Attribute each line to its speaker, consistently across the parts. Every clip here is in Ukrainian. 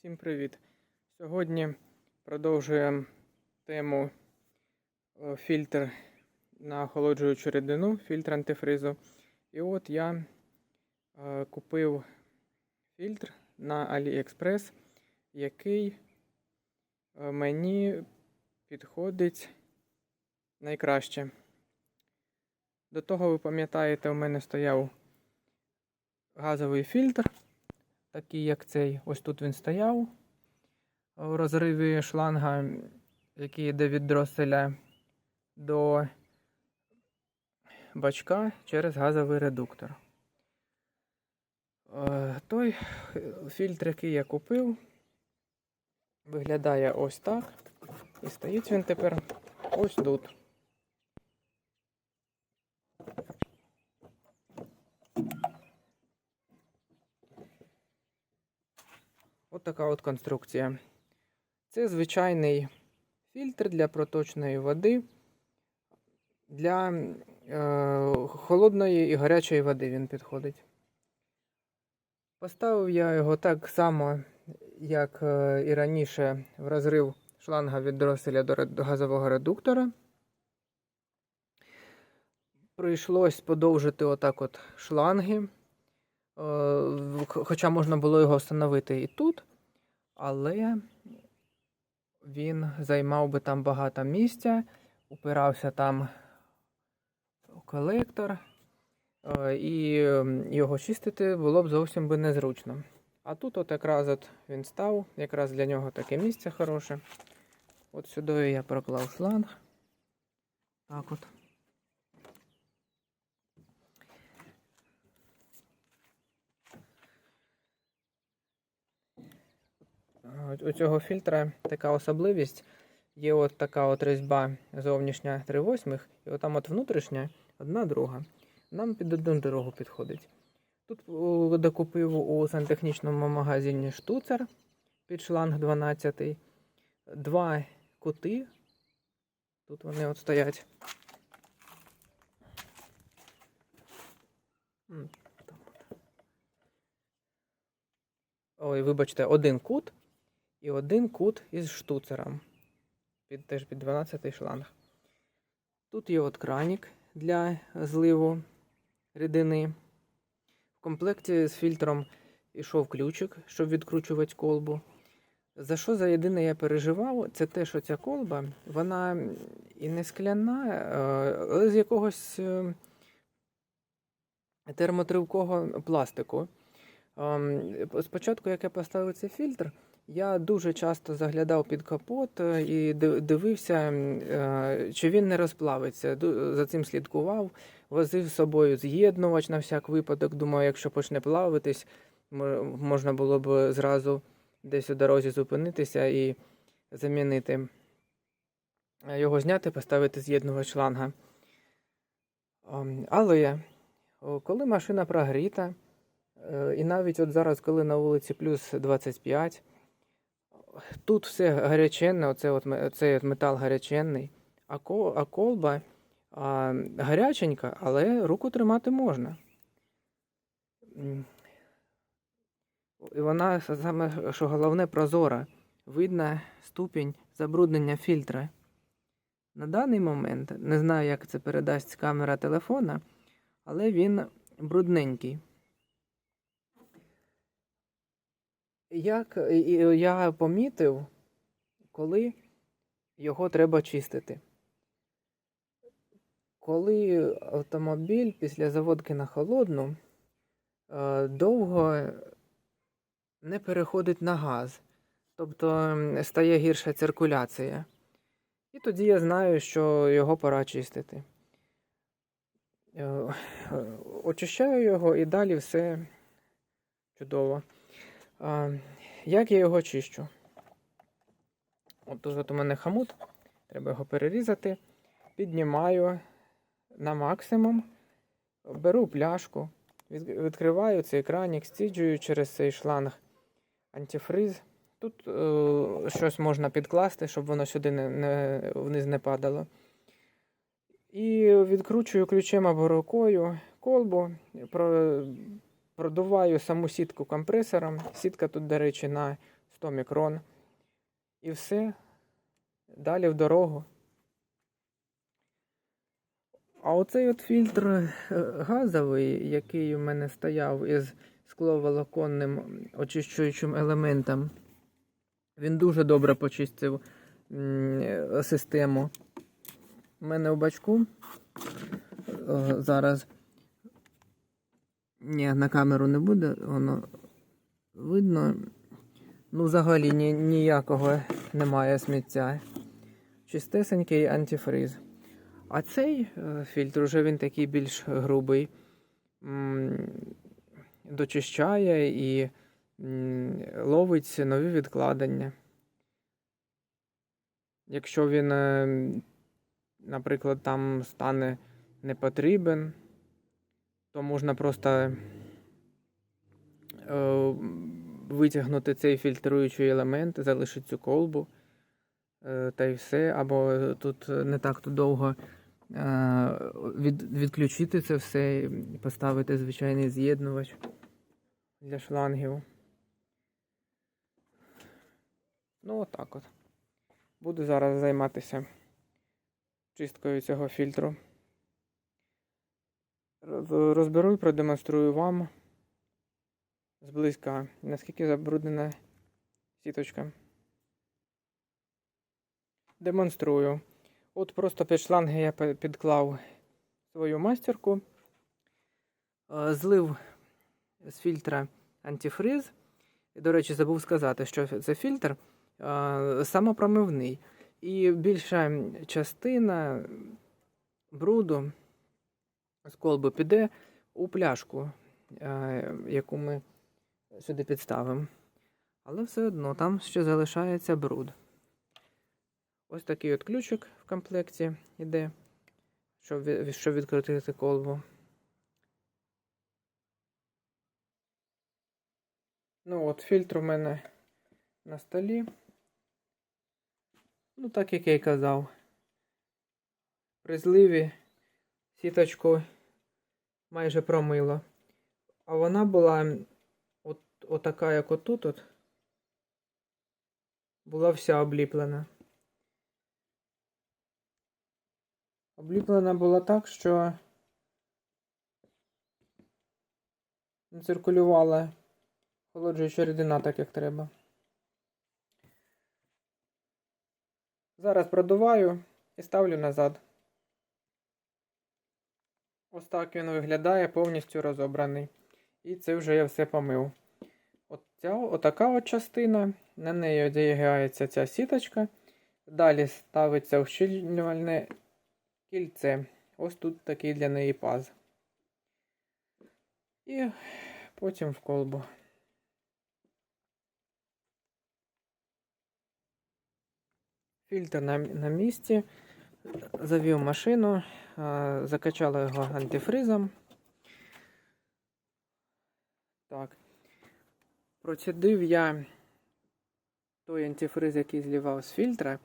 Speaker 1: Всім привіт! Сьогодні продовжуємо тему е, фільтр на охолоджуючу рідину, фільтр антифризу. І от я е, купив фільтр на AliExpress, який е, мені підходить найкраще. До того, ви пам'ятаєте, у мене стояв газовий фільтр такий як цей. Ось тут він стояв у розриві шланга, який йде від дроселя до бачка через газовий редуктор. Е, Той фільтр, який я купив, виглядає ось так. І стоїть він тепер ось тут. От така от конструкція. Це звичайний фільтр для проточної води. Для е, холодної і гарячої води він підходить. Поставив я його так само, як е, і раніше, в розрив шланга від дроселя до до газового редуктора. Прийшлось подовжити отак от шланги. Е, Хоча можна було його встановити і тут, але він займав би там багато місця, упирався там колектор, е, і його чистити було б зовсім би незручно. А тут от якраз от він став, якраз для нього таке місце хороше. От сюди я проклав шланг. Так от. У цього фільтра така особливість. Є от така от різьба зовнішня 3 восьмих, і от там от внутрішня одна друга. Нам під одну дорогу підходить. Тут докупив у сантехнічному магазині штуцер під шланг 12. Два кути. Тут вони от стоять. Ой, вибачте, один кут і один кут із штуцером. Під, теж під 12 шланг. Тут є от кранік для зливу рідини. В комплекті з фільтром йшов ключик, щоб відкручувати колбу. За що за єдине я переживав, це те, що ця колба, вона і не скляна, е, але з якогось е, термотривкого пластику. Ем, Спочатку, як я поставив цей фільтр, я дуже часто заглядав під капот е, і дивився, е, чи він не розплавиться. За цим слідкував, возив з собою з'єднувач на всяк випадок. Думаю, якщо почне плавитись, можна було б зразу десь у дорозі зупинитися і замінити. Е, Його зняти, поставити з'єднувач шланга. Але коли машина прогріта, і навіть от зараз, коли на вулиці плюс 25, тут все гаряченне, оце от, ме- цей от метал гаряченний, а, ко, а колба а, гаряченька, але руку тримати можна. І вона саме, що головне, прозора. Видно ступінь забруднення фільтра. На даний момент не знаю, як це передасть камера телефона, але він брудненький. Як я помітив, коли його треба чистити. Коли автомобіль після заводки на холодну е, довго не переходить на газ, тобто стає гірша циркуляція. І тоді я знаю, що його пора чистити. Е, е, Очищаю його і далі все чудово. А, Як я його чищу? От тут у мене хамут, треба його перерізати. Піднімаю на максимум, беру пляшку, відкриваю цей кранік, стіджую через цей шланг антифриз. Тут е, щось можна підкласти, щоб воно сюди не, не, вниз не падало. І відкручую ключем або рукою колбу, про, продуваю саму сітку компресором. Сітка тут, до речі, на 100 мікрон. І все. Далі в дорогу. А оцей от фільтр е, газовий, який у мене стояв із скловолоконним очищуючим елементом, він дуже добре почистив систему. У мене в бачку е, зараз. Ні, на камеру не буде, воно видно. Ну, взагалі ні, ніякого немає сміття. Чистесенький антифриз. А цей е, фільтр уже він такий більш грубий. Дочищає і ловить нові відкладення. Якщо він, е, наприклад, там стане непотрібен, то можна просто е, витягнути цей фільтруючий елемент, залишити цю колбу е, та й все. Або тут не так то довго е, від, відключити це все і поставити звичайний з'єднувач для шлангів. Ну, отак от. Буду зараз займатися чисткою цього фільтру. Роз- Розберу і продемонструю вам зблизька, наскільки забруднена сіточка. Демонструю. От просто під шланги я підклав свою мастерку, е, злив з фільтра антифриз. До речі, забув сказати, що це фільтр е, самопромивний. І більша частина бруду з колби піде у пляшку, е, яку ми сюди підставимо. Але все одно там ще залишається бруд. Ось такий от ключик в комплекті йде, щоб, відкрити колбу. Ну от, фільтр у мене на столі. Ну, так як я й казав. При зливі сіточку майже промило. А вона була от, отака, як отут от. Була вся обліплена. Обліплена була так, що не циркулювала холоджуюча рідина так, як треба. Зараз продуваю і ставлю назад. Ось так він виглядає повністю розобраний. І це вже я все помив. От ця, отака от частина, на неї одягається ця сіточка. Далі ставиться ущільнювальне кільце. Ось тут такий для неї паз. І потім в колбу. Фільтр на, на місці. Завів машину, закачала його антифризом. Так. Процідив я той антифриз, який злівав з фільтра,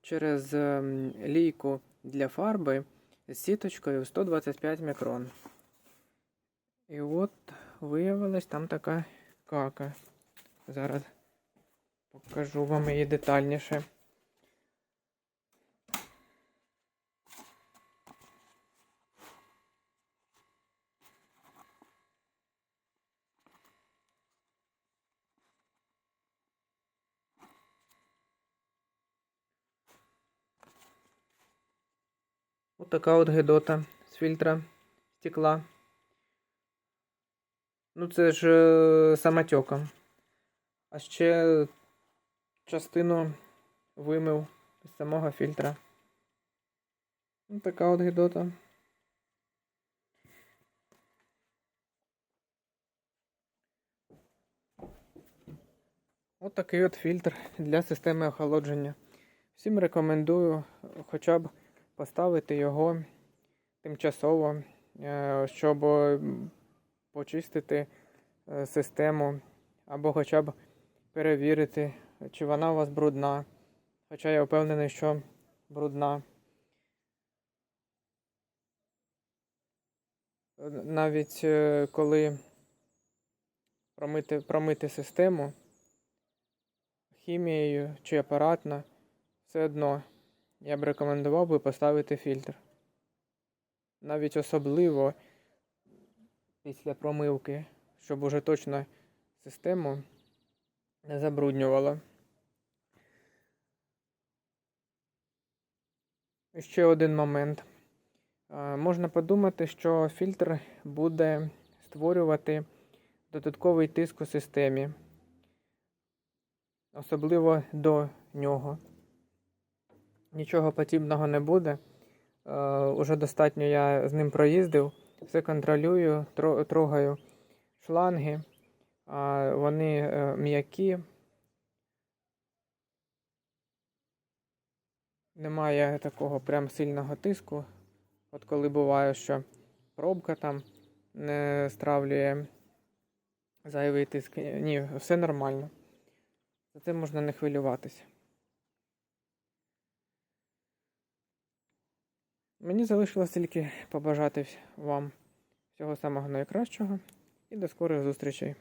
Speaker 1: через ем, лійку для фарби з сіточкою 125 мікрон. І от виявилась там така кака. Зараз покажу вам її детальніше. Ось така от гидота з фільтра стекла. Ну, це ж е, самотеком. А ще частину вимив з самого фільтра. Ось така от гидота. Ось такий от фільтр для системи охолодження. Всім рекомендую хоча б поставити його тимчасово, е, щоб почистити е, систему, або хоча б перевірити, чи вона у вас брудна. Хоча я впевнений, що брудна. Е, Навіть коли промити, промити систему, хімією чи апаратна, все одно я б рекомендував би поставити фільтр. Навіть особливо після промивки, щоб уже точно систему не забруднювало. І Ще один момент. Можна подумати, що фільтр буде створювати додатковий тиск у системі, особливо до нього. Нічого подібного не буде. Е, Уже достатньо я з ним проїздив, все контролюю, трогаю шланги, а вони е, м'які. Немає такого прям сильного тиску. От коли буває, що пробка там не стравлює зайвий тиск. Ні, все нормально. За це можна не хвилюватися. Мені залишилось тільки побажати вам всього самого найкращого і до скорих зустрічей.